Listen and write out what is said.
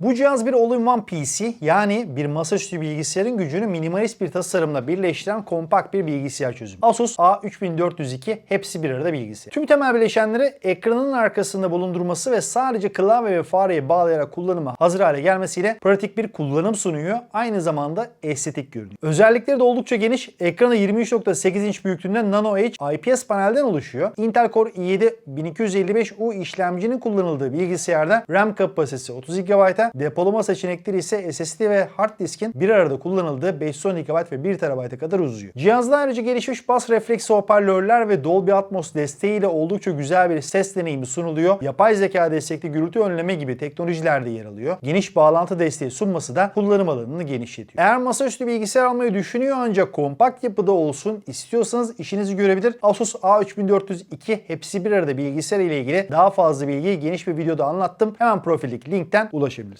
Bu cihaz bir all-in-one PC yani bir masaüstü bilgisayarın gücünü minimalist bir tasarımla birleştiren kompakt bir bilgisayar çözümü. Asus A3402 hepsi bir arada bilgisayar. Tüm temel bileşenleri ekranın arkasında bulundurması ve sadece klavye ve fareyi bağlayarak kullanıma hazır hale gelmesiyle pratik bir kullanım sunuyor. Aynı zamanda estetik görünüyor. Özellikleri de oldukça geniş. Ekranı 23.8 inç büyüklüğünde Nano Edge IPS panelden oluşuyor. Intel Core i7 1255U işlemcinin kullanıldığı bilgisayarda RAM kapasitesi 30 Depolama seçenekleri ise SSD ve hard diskin bir arada kullanıldığı 512 GB ve 1 TB'a kadar uzuyor. Cihazda ayrıca gelişmiş bas refleksi hoparlörler ve Dolby Atmos desteğiyle oldukça güzel bir ses deneyimi sunuluyor. Yapay zeka destekli gürültü önleme gibi teknolojiler de yer alıyor. Geniş bağlantı desteği sunması da kullanım alanını genişletiyor. Eğer masaüstü bilgisayar almayı düşünüyor ancak kompakt yapıda olsun istiyorsanız işinizi görebilir. Asus A3402 hepsi bir arada bilgisayar ile ilgili daha fazla bilgiyi geniş bir videoda anlattım. Hemen profildeki linkten ulaşabilirsiniz.